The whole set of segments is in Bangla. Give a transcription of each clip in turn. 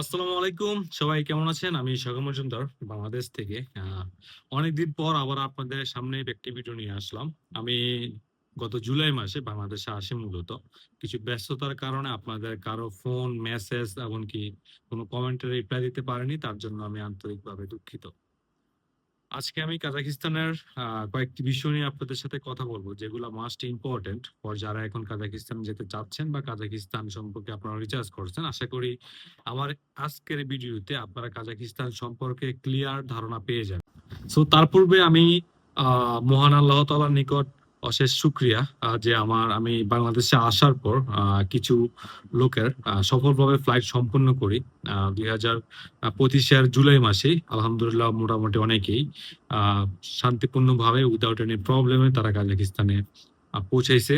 আসসালামু আলাইকুম। সবাই কেমন আছেন? আমি সগম মজুমদার বাংলাদেশ থেকে। অনেকদিন পর আবার আপনাদের সামনে একটি ভিডিও নিয়ে আসলাম। আমি গত জুলাই মাসে বাংলাদেশে আসি মূলত। কিছু ব্যস্ততার কারণে আপনাদের কারও ফোন, মেসেজ, এমনকি কোনো কমেন্টের রিপ্লাই দিতে পারেনি, তার জন্য আমি আন্তরিকভাবে দুঃখিত। আজকে আমি কাজাকিস্তানের কয়েকটি বিষয় নিয়ে আপনাদের সাথে কথা বলব, যেগুলো মাস্ট ইম্পর্টেন্ট ফর যারা এখন কাজাকিস্তান যেতে চাচ্ছেন বা কাজাকিস্তান সম্পর্কে আপনারা রিচার্জ করছেন। আশা করি আমার আজকের ভিডিওতে আপনারা কাজাকিস্তান সম্পর্কে ক্লিয়ার ধারণা পেয়ে যান সো তার পূর্বে আমি মহান আল্লাহ তালার নিকট অশেষ শুক্রিয়া যে আমার, আমি বাংলাদেশে আসার পর কিছু লোকের সফলভাবে ফ্লাইট সম্পন্ন করি। দুই হাজার পঁচিশের জুলাই মাসে আলহামদুলিল্লাহ মোটামুটি অনেকেই শান্তিপূর্ণভাবে উইদাউট এনি প্রবলেমে তারা কাজাকিস্তানে পৌঁছাইছে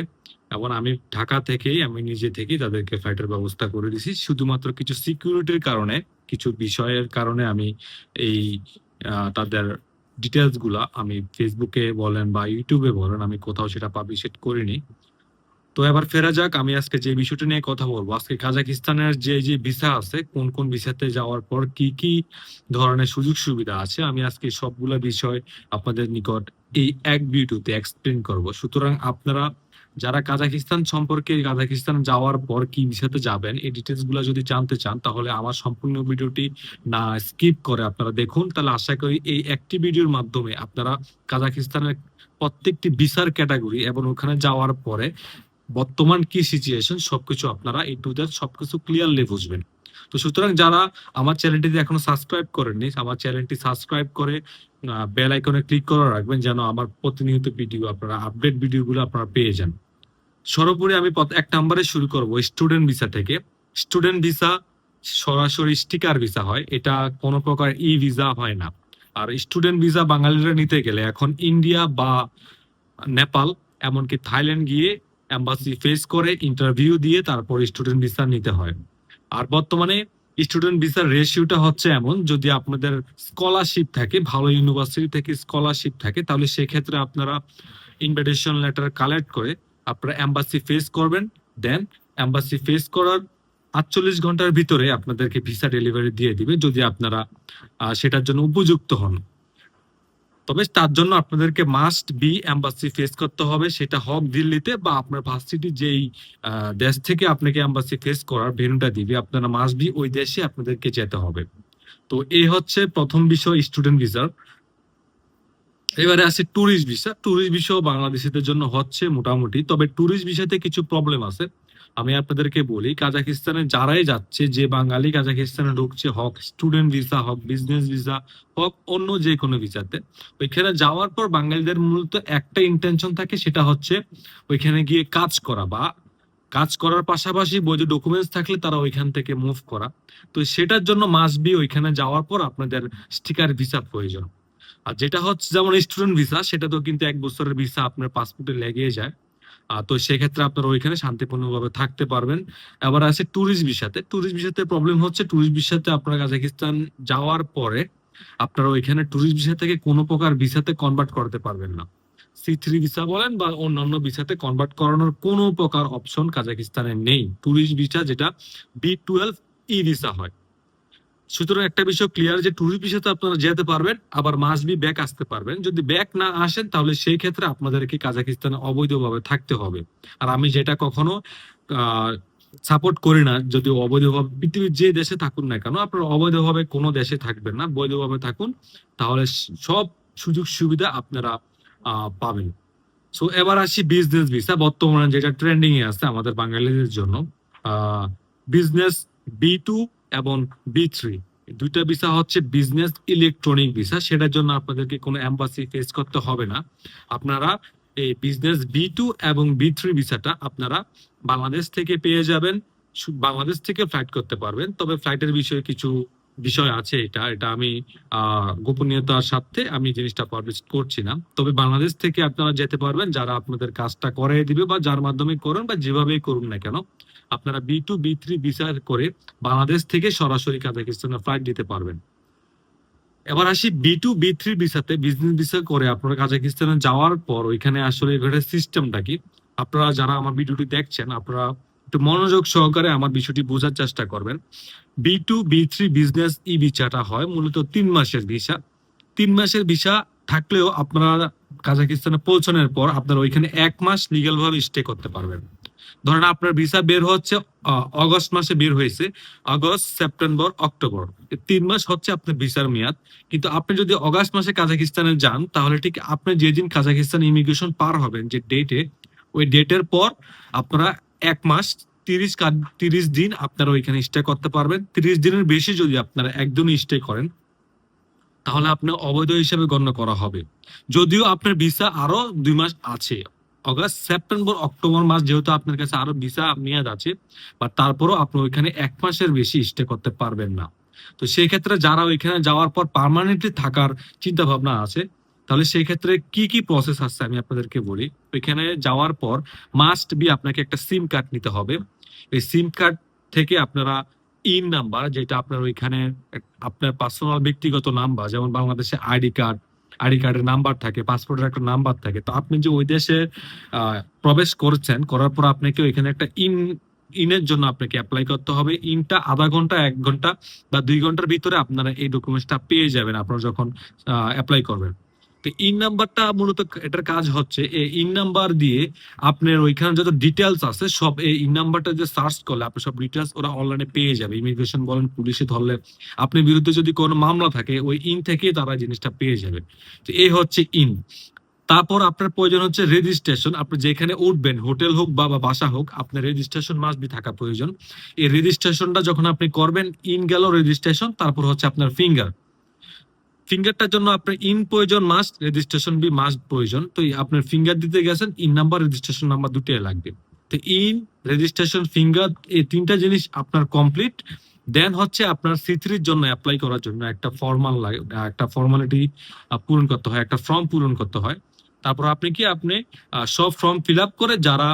এবং আমি ঢাকা থেকেই, আমি নিজে থেকেই তাদেরকে ফ্লাইটের ব্যবস্থা করে দিছি। শুধুমাত্র কিছু সিকিউরিটির কারণে, কিছু বিষয়ের কারণে আমি এই তাদের ডিটেলসগুলা আমি ফেসবুকে বলেন বা ইউটিউবে বলেন, আমি কোথাও সেটা পাবলিশ করিনি। তো এবার ফেরা যাক, আমি আজকে যে বিষয়টা নিয়ে কথা বলব, আজকে কাজাকিস্তানের যে যে ভিসা আছে, কোন কোন ভিসাতে যাওয়ার পর কি কি ধরনের সুযোগ সুবিধা আছে, আমি আজকে সবগুলা বিষয় আপনাদের নিকট এই এক ভিডিওতে এক্সপ্লেন করব। সুতরাং আপনারা যারা কাজাকিস্তান সম্পর্কে কাজাকিস্তান যাওয়ার পর কি ভিসাতে যাবেন, এই ডিটেলসগুলা যদি জানতে চান, তাহলে আমার সম্পূর্ণ ভিডিওটি না স্কিপ করে আপনারা দেখুন। তাহলে আশা করি এই একটি ভিডিওর মাধ্যমে আপনারা কাজাকিস্তানের প্রত্যেকটি ভিসার ক্যাটাগরি এবং ওখানে যাওয়ার পরে বর্তমান কি সিচুয়েশন সবকিছু আপনারা এই টু দ্যাট সবকিছু ক্লিয়ারলি বুঝবেন। তো সুতরাং যারা আমার চ্যানেলটিতে এখনও সাবস্ক্রাইব করেননি, আমার চ্যানেলটি সাবস্ক্রাইব করে বেল আইকনে ক্লিক করে রাখবেন যেন আমার প্রতিনিয়ত ভিডিও আপনারা আপডেট ভিডিওগুলো আপনারা পেয়ে যান। সর্বোপরি আমি এক নম্বরে শুরু করব স্টুডেন্ট ভিসা থেকে। স্টুডেন্ট ভিসা সরাসরি স্টিকার ভিসা হয়, এটা কোনো প্রকার ই ভিসা হয় না। আর স্টুডেন্ট ভিসা বাঙালিরা নিতে গেলে এখন ইন্ডিয়া বা নেপাল এমনকি থাইল্যান্ড গিয়ে এম্বাসি ফেস করে ইন্টারভিউ দিয়ে তারপর স্টুডেন্ট ভিসা নিতে হয়। আর বর্তমানে স্টুডেন্ট ভিসার রেশিওটা হচ্ছে এমন, যদি আপনাদের স্কলারশিপ থাকে, ভালো ইউনিভার্সিটি থেকে স্কলারশিপ থাকে, তাহলে সেক্ষেত্রে আপনারা ইনভিটেশন লেটার কালেক্ট করে আপনারা এম্বাসি ফেস করবেন দেন এম্বাসি ফেস করার আটচল্লিশ ঘণ্টার ভিতরে আপনাদেরকে ভিসা ডেলিভারি দিয়ে দিবে, যদি আপনারা সেটার জন্য উপযুক্ত হন। তবে তার জন্য আপনাদেরকে মাস্ট বি এম্বাসি ফেস করতে হবে। সেটা হোক দিল্লিতে বা আপনার ভার্সিটি যেই দেশ থেকে আপনাকে এম্বাসি ফেস করার ভেন্যুটা দিবে, আপনারা মাস্ট বি ওই দেশে আপনাদেরকে যেতে হবে। তো এই হচ্ছে প্রথম বিষয় স্টুডেন্ট ভিসার এবারে আছে ট্যুরিস্ট ভিসা ট্যুরিস্ট ভিসাও বাংলাদেশিদের জন্য হচ্ছে মোটামুটি, তবে ট্যুরিস্ট ভিসাতে কিছু প্রবলেম আছে। আমি আপনাদেরকে বলি কাজাকিস্তানে যারাই যাচ্ছে, যে বাঙালি কাজাকিস্তানে ঢুকছে, হক স্টুডেন্ট ভিসা হক বিজনেস ভিসা হক অন্য যে কোনো ভিসাতে ওইখানে যাওয়ার পর বাঙালিদের মূলত একটা ইন্টেনশন থাকে, সেটা হচ্ছে ওইখানে গিয়ে কাজ করা বা কাজ করার পাশাপাশি বৈধ ডকুমেন্টস থাকলে তারা ওইখান থেকে মুভ করা। তো সেটার জন্য মাস্ট বি ওইখানে যাওয়ার পর আপনাদের স্টিকার ভিসা প্রয়োজন। আর যেটা হচ্ছে যেমন স্টুডেন্ট ভিসা সেটা তো কিন্তু এক বছরের ভিসা আপনার পাসপোর্টে লেগে যায়। তো সেক্ষেত্রে আপনারা ওইখানে শান্তিপূর্ণভাবে থাকতে পারবেন। আবার আছে ট্যুরিস্ট ভিসাতে ট্যুরিস্ট ভিসাতে প্রবলেম হচ্ছে ট্যুরিস্ট ভিসাতে আপনারা কাজাকিস্তান যাওয়ার পরে আপনারা ওইখানে ট্যুরিস্ট ভিসা থেকে কোনো প্রকার ভিসাতে কনভার্ট করতে পারবেন না। সি থ্রি ভিসা বলেন বা অন্যান্য ভিসাতে কনভার্ট করানোর কোনো প্রকার অপশন কাজাকিস্তানে নেই। ট্যুরিস্ট ভিসা যেটা বি টুয়েলভ ই ভিসা হয়। সুতরাং একটা বিষয় ক্লিয়ার যে ট্যুরিস্ট ভিসাতে আপনারা যেতে পারবেন, আবার মাস বি ব্যাক আসতে পারবেন। যদি ব্যাক না আসেন, তাহলে সেই ক্ষেত্রে আপনাদেরকে কাজাকিস্তানে অবৈধভাবে থাকতে হবে। আর আমি যেটা কখনো সাপোর্ট করি না যদি অবৈধভাবে, পৃথিবীর যে দেশে থাকুন না কেন, আপনারা অবৈধভাবে কোনো দেশে থাকবেন না, বৈধভাবে থাকুন, তাহলে সব সুযোগ সুবিধা আপনারা পাবেন। সো এবার আসি বিজনেস ভিসা বর্তমানে যেটা ট্রেন্ডিং এ আছে আমাদের বাঙালিদের জন্য। বিজনেস বি টু এবং বি থ্রি দুইটা ভিসা হচ্ছে বিজনেস ইলেকট্রনিক ভিসা সেটার জন্য আপনাদেরকে কোনো অ্যাম্বাসি ফেস করতে হবে না। আপনারা এই বিজনেস বি টু এবং বি থ্রি ভিসাটা আপনারা বাংলাদেশ থেকে পেয়ে যাবেন বাংলাদেশ থেকে ফ্লাইট করতে পারবেন। তবে ফ্লাইটের বিষয়ে কিছু বিষয় আছে এটা এটা আমি গোপনীয়তার সাথে আমি জিনিসটা পাবলিশ করছি না। তবে বাংলাদেশ থেকে আপনারা যেতে পারবেন, যারা আপনাদের কাজটা করাই দিবে বা যার মাধ্যমে করুন বা যেভাবেই করুন না কেন, আপনারা B two B three visa করে বাংলাদেশ থেকে সরাসরি কাজাকিস্তানে ফ্লাইট দিতে পারবেন। এবার আসি বি টু বি থ্রি ভিসাতে বিজনেস ভিসা করে আপনারা কাজাকিস্তানে যাওয়ার পর ওইখানে আসলে সিস্টেমটা কি? আপনারা যারা আমার ভিডিওটি দেখছেন, আপনারা একটু মনোযোগ সহকারে আমার বিষয়টি বোঝার চেষ্টা করবেন। B two, B three business E ভিসাটা হয়, মূলত তিন মাসের ভিসা। তিন মাসের ভিসা থাকলেও আপনারা কাজাকিস্তানে পৌঁছানোর পর আপনারা ওইখানে এক মাস লিগ্যাল ভাবে স্টে করতে পারবেন। ধরেন আপনার ভিসা বের হচ্ছে অগস্ট মাসে বের হয়েছে আগস্ট সেপ্টেম্বর, অক্টোবর। তিন মাস হচ্ছে আপনার ভিসার মেয়াদ। কিন্তু আপনি যদি অগস্ট মাসে কাজাকিস্তানে যান, তাহলে ঠিক আপনি যেদিন কাজাকিস্তান ইমিগ্রেশন পার হবেন, যে ডেটে ওই ডেটের পর আপনারা এক মাস তিরিশ তিরিশ দিন আপনারা ওইখানে স্টে করতে পারবেন। তিরিশ দিনের বেশি যদি আপনারা একদিনই স্টে করেন, তাহলে আপনার অবৈধ হিসেবে গণ্য করা হবে। যদিও আপনার ভিসা আরও দুই মাস আছে। অগাস্ট সেপ্টেম্বর অক্টোবর মাস যেহেতু আপনার কাছে আরও ভিসা মেয়াদ আছে, বা তারপরও আপনি ওইখানে এক মাসের বেশি স্টে করতে পারবেন না। তো সেই ক্ষেত্রে যারা ওইখানে যাওয়ার পর পার্মানেন্টলি থাকার চিন্তা ভাবনা আছে তাহলে সেই ক্ষেত্রে কি কি প্রসেস আছে আমি আপনাদেরকে বলি। ওইখানে যাওয়ার পর মাস্ট বি আপনাকে একটা সিম কার্ড নিতে হবে। এই সিম কার্ড থেকে আপনারা ইন নাম্বার যেটা আপনার ওইখানে আপনার পার্সোনাল ব্যক্তিগত নাম্বার যেমন বাংলাদেশে আইডি কার্ড আইডি কার্ডের নাম্বার থাকে পাসপোর্টের একটা নাম্বার থাকে। তো আপনি যে ওই দেশে প্রবেশ করছেন, করার পর আপনাকে ওইখানে একটা ইন ইনের জন্য আপনাকে অ্যাপ্লাই করতে হবে। ইনটা আধা ঘণ্টা, এক ঘণ্টা বা দুই ঘণ্টার ভিতরে আপনারা এই ডকুমেন্টসটা পেয়ে যাবেন, আপনারা যখন অ্যাপ্লাই করবেন। তো ইন নাম্বারটা মূলত এটার কাজ হচ্ছে, এই ইন নাম্বার দিয়ে আপনার ওইখানে যত ডিটেলস আছে, সব এই ইন নাম্বারটা যে সার্চ করলে আপনি সব ডিটেলস ওরা অনলাইনে পেয়ে যাবে। ইমিগ্রেশন বলেন পুলিশে ধরলে আপনার বিরুদ্ধে যদি কোনো মামলা থাকে, ওই ইন থেকে তারা জিনিসটা পেয়ে যাবে। তো এই হচ্ছে ইন। তারপর আপনার প্রয়োজন হচ্ছে রেজিস্ট্রেশন আপনি যেখানে উঠবেন, হোটেল হোক বা বা বাসা হোক, আপনার রেজিস্ট্রেশন মাস্ট বি থাকা প্রয়োজন। এই রেজিস্ট্রেশনটা যখন আপনি করবেন ইন গেল রেজিস্ট্রেশন তারপর হচ্ছে আপনার ফিঙ্গার ফিঙ্গারটার জন্য আপনার ইন প্রয়োজন মাস্ট রেজিস্ট্রেশন বি মাস্ট প্রয়োজন। তো আপনার ফিঙ্গার দিতে গেছেন ইন নাম্বার রেজিস্ট্রেশন নাম্বার দুটোই লাগবে। তো ইন রেজিস্ট্রেশন ফিঙ্গার এই তিনটা জিনিস আপনার কমপ্লিট দেন হচ্ছে আপনার সি থ্রির জন্য অ্যাপ্লাই করার জন্য একটা ফর্মাল লাগে, একটা ফর্মালিটি পূরণ করতে হয়, একটা ফর্ম পূরণ করতে হয়। তারপর আপনি কি আপনি সব ফর্ম ফিল আপ করে যারা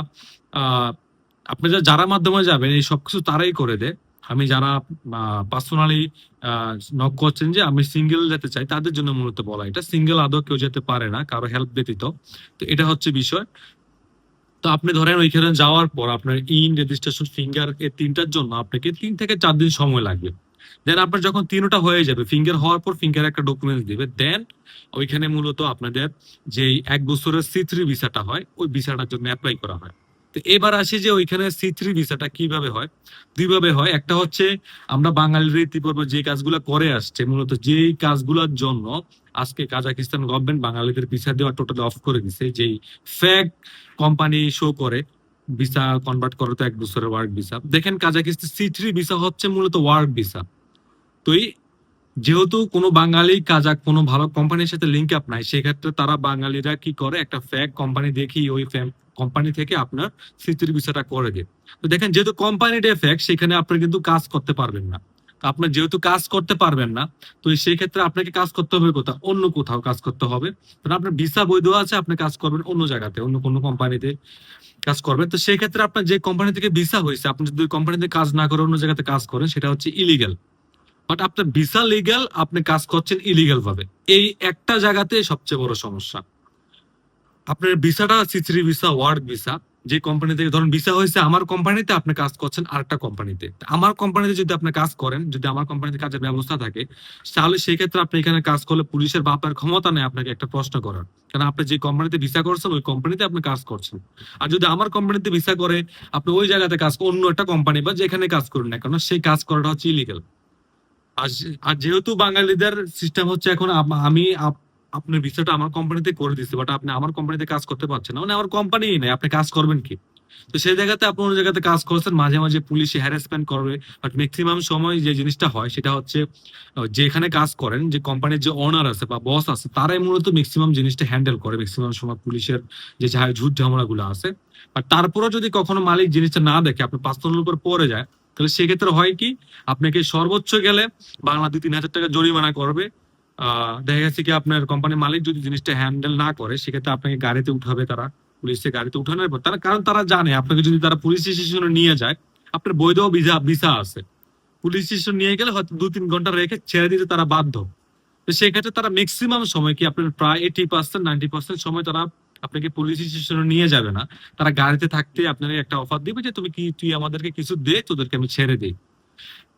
আপনি যারা মাধ্যমে যাবেন, এই সবকিছু তারাই করে দেয়। আমি যারা পার্সোনালি নক করছেন যে আমি সিঙ্গেল যেতে চাই, তাদের জন্য মূলত বলা। এটা সিঙ্গেল আদৌ কেউ যেতে পারে না, কারও হেল্প ব্যতীত। তো এটা হচ্ছে বিষয়। তো আপনি ধরেন ওইখানে যাওয়ার পর আপনার ইন রেজিস্ট্রেশন ফিঙ্গার এই তিনটার জন্য আপনাকে তিন থেকে চার দিন সময় লাগবে। দেন আপনার যখন তিনটা হয়ে যাবে ফিঙ্গার হওয়ার পর ফিঙ্গার একটা ডকুমেন্টস দিবে। দেন ওইখানে মূলত আপনাদের যে এক বছরের সি থ্রি ভিসাটা হয়, ওই ভিসাটার জন্য অ্যাপ্লাই করা হয়। তো এবার আসি যে ওইখানে সি থ্রি ভিসাটা কীভাবে হয়? দুইভাবে হয়। একটা হচ্ছে আমরা বাঙালির ইতিপূর্বে যে কাজগুলো করে আসছে, মূলত যেই কাজগুলোর জন্য আজকে কাজাকিস্তান গভর্নমেন্ট বাঙালিদের ভিসা দেওয়া টোটাল অফ করে দিছে। যেই ফ্যাক কোম্পানি শো করে, ভিসা কনভার্ট করে তো এক বছরের ওয়ার্ক ভিসা দেখেন কাজাকিস্তান সি থ্রি ভিসা হচ্ছে মূলত ওয়ার্ক ভিসা তো এই যেহেতু কোনো বাঙালি কাজাক কোনো ভালো কোম্পানির সাথে লিঙ্ক আপ নাই, সেক্ষেত্রে তারা বাঙালিরা কি করে? একটা ফ্যাক কোম্পানি দেখি ওই কোম্পানি থেকে আপনার সিথির ভিসাটা করে দেয়। তো দেখেন, যেহেতু কোম্পানিটা ফ্যাক সেখানে আপনি কিন্তু কাজ করতে পারবেন না। আপনার যেহেতু কাজ করতে পারবেন না, তো সেই ক্ষেত্রে আপনাকে কাজ করতে হবে কোথাও? অন্য কোথাও কাজ করতে হবে। আপনার ভিসা বৈধ আছে, আপনি কাজ করবেন অন্য জায়গাতে, অন্য কোনো কোম্পানিতে কাজ করবেন। তো সেই ক্ষেত্রে আপনার যে কোম্পানি থেকে ভিসা হয়েছে, আপনি যদি কোম্পানিতে কাজ না করে অন্য জায়গাতে কাজ করেন, সেটা হচ্ছে ইলিগাল বাট আপনার ভিসা লিগ্যাল আপনি কাজ করছেন ইলিগাল ভাবে। এই একটা জায়গাতে সবচেয়ে বড় সমস্যা। আপনার ভিসাটা C three visa work visa, যে কোম্পানি থেকে ধরুন ভিসা হয়েছে আমার কোম্পানিতে আপনি কাজ করছেন আরেকটা কোম্পানিতে আমার কোম্পানিতে যদি আপনি কাজ করেন, যদি আমার কোম্পানিতে কাজের ব্যবস্থা থাকে, তাহলে সেই ক্ষেত্রে আপনি এখানে কাজ করলে পুলিশের বাপার ক্ষমতা নেই আপনাকে একটা প্রশ্ন করার। কারণ আপনি যে কোম্পানিতে ভিসা করছেন, ওই কোম্পানিতে আপনি কাজ করছেন। আর যদি আমার কোম্পানিতে ভিসা করে, আপনি ওই জায়গাতে কাজ অন্য একটা কোম্পানি বা যেখানে কাজ করুন না কেন, সেই কাজ করাটা হচ্ছে ইলিগাল আর যেহেতু বাঙালিদের সিস্টেম হচ্ছে এখন আম- আপনার ভিসাটা আমার কোম্পানিতে করে দিচ্ছি বাট আপনি আমার কোম্পানিতে কাজ করতে পারছেন না। মানে আমার কোম্পানি নেই, আপনি কাজ করবেন কি? তো সেই জায়গাতে আপনি অন্য জায়গাতে কাজ করছেন, মাঝে মাঝে পুলিশে হ্যারাসমেন্ট করবে বাট ম্যাক্সিমাম সময় যে জিনিসটা হয়, সেটা হচ্ছে যেখানে কাজ করেন, যে কোম্পানির যে ওনার আছে বা বস আছে, তারাই মূলত ম্যাক্সিমাম জিনিসটা হ্যান্ডেল করে ম্যাক্সিমাম সময় পুলিশের যে ঝুট ঝামেলাগুলো আছে। আর তারপরেও যদি কখনো মালিক জিনিসটা না দেখে, আপনি পাঁচতলার উপর পড়ে যায়, তাহলে সেক্ষেত্রে হয় কি, আপনাকে সর্বোচ্চ গেলে বাংলা দুই তিন হাজার টাকা জরিমানা করবে দেখা গেছে কি আপনার কোম্পানির মালিক যদি জিনিসটা হ্যান্ডেল না করে, সেক্ষেত্রে আপনাকে গাড়িতে উঠাবে তারা। পুলিশে গাড়িতে উঠানোর পর তারা, কারণ তারা জানে, আপনাকে যদি তারা পুলিশ স্টেশনে নিয়ে যায়, আপনার বৈধ ভিসা ভিসা আছে। পুলিশ স্টেশন নিয়ে গেলে হয়তো দু তিন ঘণ্টা রেখে ছেড়ে দিতে তারা বাধ্য। তো সেক্ষেত্রে তারা ম্যাক্সিমাম সময় কি আপনার প্রায় এইটি পার্সেন্ট নাইনটি পার্সেন্ট সময় তারা আপনাকে পুলিশ স্টেশনে নিয়ে যাবে না। তারা গাড়িতে থাকতে আপনাকে একটা অফার দিবে যে, তুমি কি, তুই আমাদেরকে কিছু দে, তোদেরকে আমি ছেড়ে দিই।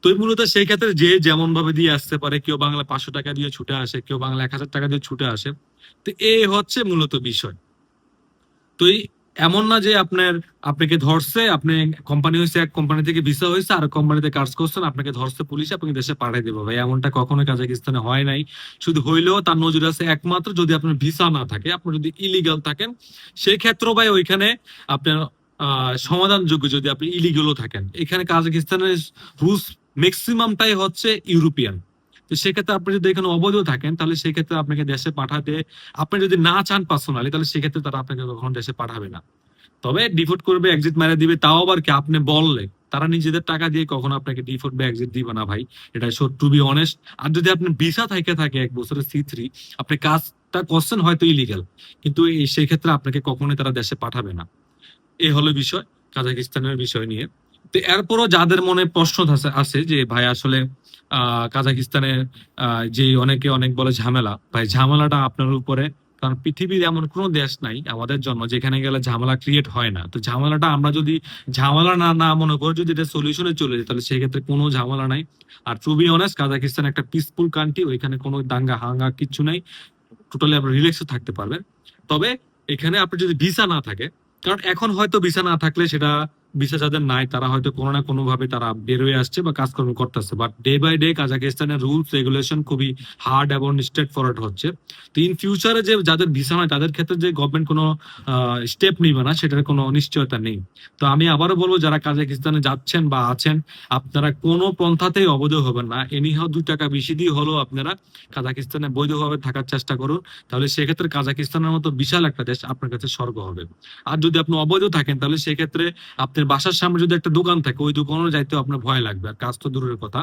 তো মূলত সেই ক্ষেত্রে যে যেমন ভাবে দিয়ে আসতে পারে, কেউ বাংলা পাঁচশো টাকা দিয়ে ছুটে আসে, কেউ বাংলা এক হাজার টাকা দিয়ে ছুটে আসে, তো এই হচ্ছে মূলত বিষয়। তো এমন না যে আপনার, আপনাকে ধরছে, আপনি কোম্পানি হয়েছে এক কোম্পানি থেকে ভিসা হয়েছে আর কোম্পানিতে কাজ করছেন, আপনাকে ধরছে পুলিশ আপনাকে দেশে পাঠিয়ে দেবো। ভাই, এমনটা কখনোই কাজাকিস্তানে হয় নাই। শুধু হইলেও তার নজর আছে একমাত্র যদি আপনার ভিসা না থাকে, আপনি যদি ইলিগাল থাকেন, সেই ক্ষেত্রে ভাই ওইখানে আপনার সমাধানযোগ্য যদি আপনি ইলিগেলও থাকেন। এখানে কাজাকিস্তানের রুলস ম্যাক্সিমামটাই হচ্ছে ইউরোপিয়ান তো সেক্ষেত্রে আপনি যদি এখানে অবৈধ থাকেন, তাহলে সেক্ষেত্রে আপনাকে দেশে পাঠাতে, আপনি যদি না চান পার্সোনালি তাহলে সেক্ষেত্রে তারা আপনাকে কখনো দেশে পাঠাবে না। তবে ডিফোর্ট করবে এক্সিট মেরে দিবে, তাও আবার কি আপনি বললে? তারা নিজেদের টাকা দিয়ে কখনো আপনাকে ডিফোর্ট বা এক্সিট দিবে না ভাই। এটা টু বি অনেস্ট আর যদি আপনি ভিসা থেকে থাকে, এক বছরের সি থ্রি আপনি কাজটা করছেন হয়তো ইলিগাল কিন্তু এই সেই ক্ষেত্রে আপনাকে কখনোই তারা দেশে পাঠাবে না। এ হলো বিষয়, কাজাকিস্তানের বিষয় নিয়ে। তো এরপরও যাদের মনে প্রশ্ন আছে- যে ভাই আসলে আহ কাজাকিস্তানে আহ, যে অনেকে অনেক বলে ঝামেলা ভাই ঝামেলাটা আপনার উপরে কারণ পৃথিবীর এমন কোনো দেশ নাই আমাদের জন্য যেখানে গেলে ঝামেলা ক্রিয়েট হয় না। তো ঝামেলাটা আমরা যদি ঝামেলা না না মনে করে যদি এটা সলিউশনে চলে যায় তাহলে সেক্ষেত্রে কোনো ঝামেলা নাই। আর টু বি অনেস্ট কাজাকিস্তান একটা পিসফুল কান্ট্রি ওইখানে কোনো দাঙ্গা হাঙ্গা কিচ্ছু নাই। টোটালি আপনি রিল্যাক্সে থাকতে পারবেন। তবে এখানে আপনি যদি ভিসা না থাকে কারণ এখন হয়তো ভিসা না থাকলে সেটা ভিসা যাদের নাই, তারা হয়তো কোনো না কোনো ভাবে তারা হয়ে আসছে বা কাজকর্ম করতেছে। বাট ডে বাই ডে কাজাকিস্তানের রুলস রেগুলেশন খুবই হার্ড এবং স্ট্রেট ফরওয়ার্ড হচ্ছে। তো ইন ফিউচারে যে যাদের ভিসা নয় তাদের ক্ষেত্রে যে গভর্নমেন্ট কোনো স্টেপ নিবে না, সেটার কোনো নিশ্চয়তা নেই। তো আমি আবারও বলব, যারা কাজাকিস্তানে যাচ্ছেন বা আছেন, আপনারা কোনো পন্থাতেই অবৈধ হবেন না। এনিহাও দুই টাকা বেশি দিয়ে হলেও আপনারা কাজাকিস্তানে বৈধভাবে থাকার চেষ্টা করুন। তাহলে সেক্ষেত্রে কাজাকিস্তানের মতো বিশাল একটা দেশ আপনার কাছে স্বর্গ হবে। আর যদি আপনি অবৈধ থাকেন, তাহলে সেক্ষেত্রে আপনার বাসার সামনে যদি একটা দোকান থাকে, ওই দোকানও যাইতে আপনার ভয় লাগবে, আর কাজ তো দূরের কথা।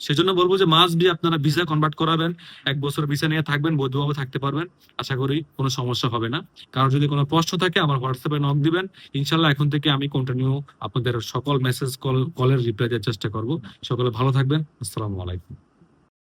সেজন্য বলব যে মাস বি আপনারা ভিসা কনভার্ট করাবেন, এক বছর ভিসা নিয়ে থাকবেন, বৈধভাবে থাকতে পারবেন, আশা করি কোনো সমস্যা হবে না। কারণ যদি কোনো প্রশ্ন থাকে, আমার হোয়াটসঅ্যাপে নক দিবেন। ইনশাল্লাহ এখন থেকে আমি কন্টিনিউ আপনাদের সকল মেসেজ কল কলের রিপ্লাই দেওয়ার চেষ্টা করব। সকলে ভালো থাকবেন। আসসালামু আলাইকুম।